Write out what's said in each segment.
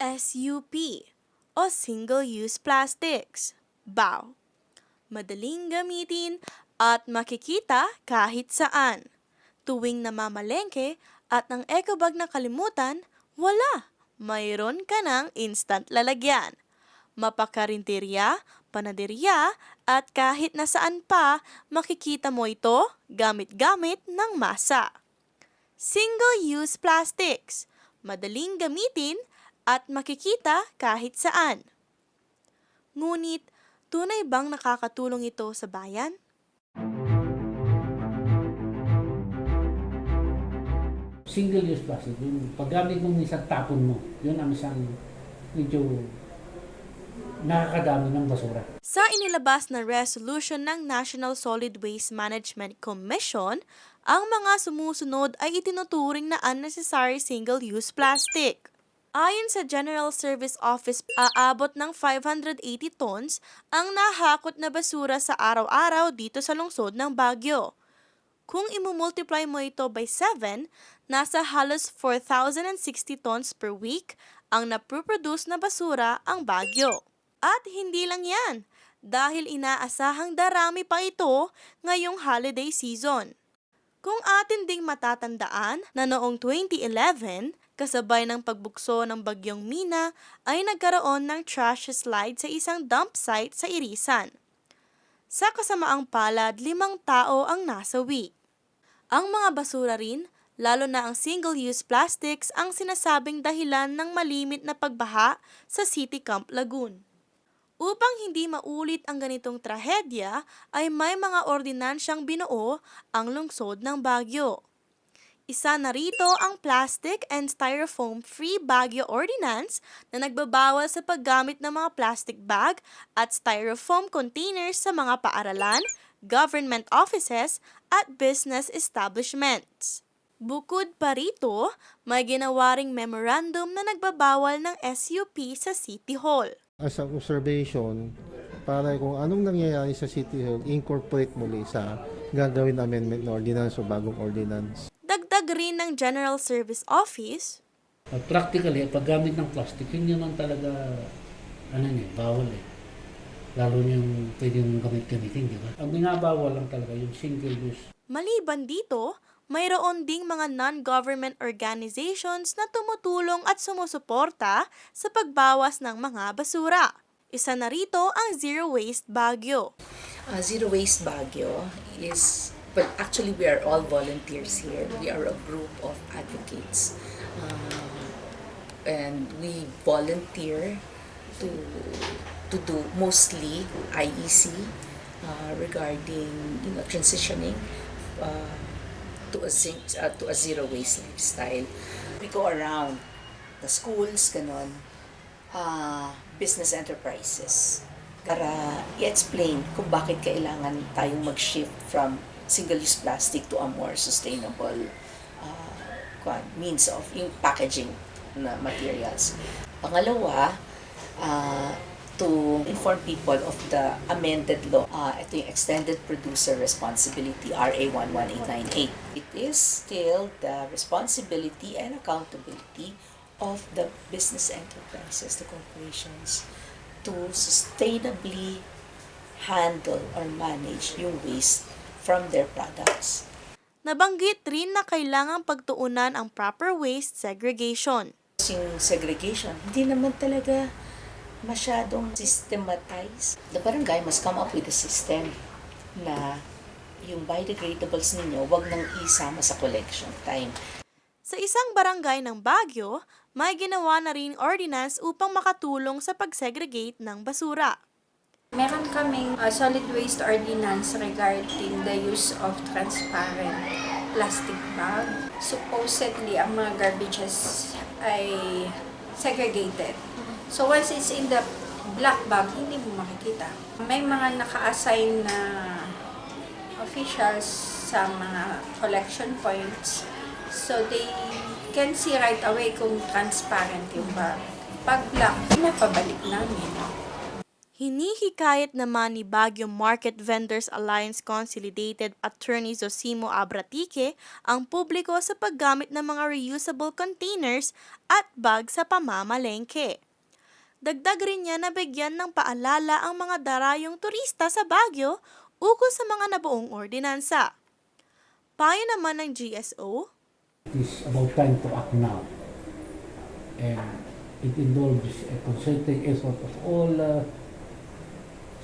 SUP o Single-Use Plastics. BAW. Madaling gamitin at makikita kahit saan. Tuwing namamalengke at ng ecobag na kalimutan, wala. Mayroon ka ng instant lalagyan. Mapakarinterya, panaderya, at kahit nasaan pa, makikita mo ito gamit-gamit ng masa. Single-use plastics. Madaling gamitin at makikita kahit saan. Ngunit, tunay bang nakakatulong ito sa bayan? Single-use plastic, yung paggamit mo isang tapon mo, yun ang isang medyo nakakadami ng basura. Sa inilabas na resolution ng National Solid Waste Management Commission, ang mga sumusunod ay itinuturing na unnecessary single-use plastic. Ayon sa General Service Office, aabot ng 580 tons ang nahakot na basura sa araw-araw dito sa lungsod ng Baguio. Kung imumultiply mo ito by 7, nasa halos 4,060 tons per week ang napoproduce na basura ang Baguio. At hindi lang yan, dahil inaasahang darami pa ito ngayong holiday season. Kung atin ding matatandaan na noong 2011, kasabay ng pagbukso ng bagyong Mina ay nagkaroon ng trash slide sa isang dump site sa Irisan. Sa kasamaang palad, limang tao ang nasawi. Ang mga basura rin, lalo na ang single-use plastics ang sinasabing dahilan ng malimit na pagbaha sa City Camp Lagoon. Upang hindi maulit ang ganitong trahedya, ay may mga ordinansyang binuo ang lungsod ng Baguio. Isa na rito ang Plastic and Styrofoam Free Baguio Ordinance na nagbabawal sa paggamit ng mga plastic bag at styrofoam containers sa mga paaralan, government offices at business establishments. Bukod pa rito, may ginawa ring memorandum na nagbabawal ng SUP sa City Hall. as an observation para kung anong nangyayari sa City Hall, incorporate muli sa gagawin amendment na ordinance o bagong ordinance. Dagdag rin ng General Service Office, At practically, paggamit ng plastic, hindi naman talaga, ano niya, bawal eh. Lalo yung pwede mong gamit-gamitin, di ba? Ang binabawal lang talaga yung single-use Maliban dito, mayroon ding mga non-government organizations na tumutulong at sumusuporta sa pagbawas ng mga basura. Isa na rito ang Zero Waste Baguio. Uh, Zero Waste Baguio is, well, actually we are all volunteers here. We are a group of advocates. Uh, and we volunteer to to do mostly IEC uh, regarding you know transitioning uh, to a zi- uh, to a zero waste lifestyle. We go around the schools, ganon, uh, business enterprises para i-explain kung bakit kailangan tayong mag-shift from single-use plastic to a more sustainable uh, means of yung packaging na materials. Pangalawa, uh, to inform people of the amended law. Uh, ito yung Extended Producer Responsibility, RA 11898. It is still the responsibility and accountability of the business enterprises, the corporations, to sustainably handle or manage yung waste from their products. Nabanggit rin na kailangang pagtuunan ang proper waste segregation. Yung segregation, hindi naman talaga masyadong systematized. The barangay must come up with a system na yung biodegradables ninyo, wag nang isama sa collection time. Sa isang barangay ng Baguio, may ginawa na rin ordinance upang makatulong sa pag-segregate ng basura. Meron kaming uh, solid waste ordinance regarding the use of transparent plastic bag. Supposedly, ang mga garbages ay segregated. So once it's in the black bag, hindi mo makikita. May mga naka-assign na officials sa mga collection points. So they can see right away kung transparent yung bag. Pag black, pinapabalik namin. Hinihikayat naman ni Baguio Market Vendors Alliance Consolidated Attorney Zosimo Abratike ang publiko sa paggamit ng mga reusable containers at bag sa pamamalengke. Dagdag rin niya na bigyan ng paalala ang mga darayong turista sa Baguio ukol sa mga nabuong ordinansa. Payo naman ng GSO, It is about time to act now. And it involves a concerted effort of all uh,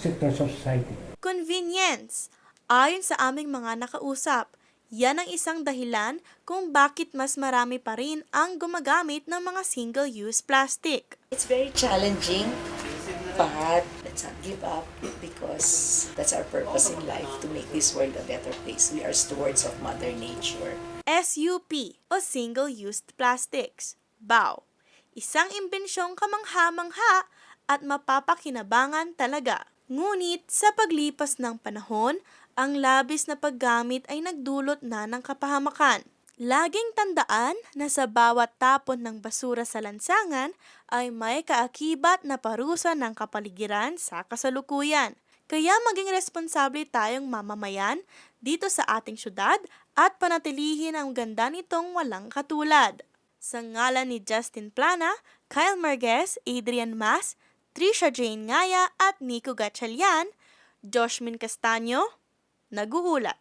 sectors of society. Convenience. Ayon sa aming mga nakausap, yan ang isang dahilan kung bakit mas marami pa rin ang gumagamit ng mga single-use plastic. It's very challenging, but let's not give up because that's our purpose in life to make this world a better place. We are stewards of Mother Nature. SUP o Single-Used Plastics. BAW. Isang imbensyong kamangha-mangha at mapapakinabangan talaga. Ngunit sa paglipas ng panahon, ang labis na paggamit ay nagdulot na ng kapahamakan. Laging tandaan na sa bawat tapon ng basura sa lansangan ay may kaakibat na parusa ng kapaligiran sa kasalukuyan. Kaya maging responsable tayong mamamayan dito sa ating syudad at panatilihin ang ganda nitong walang katulad. Sa ngalan ni Justin Plana, Kyle Marquez, Adrian Mas, Trisha Jane Ngaya at Nico Gatchalian, Joshmin Castaño, nag-uulat.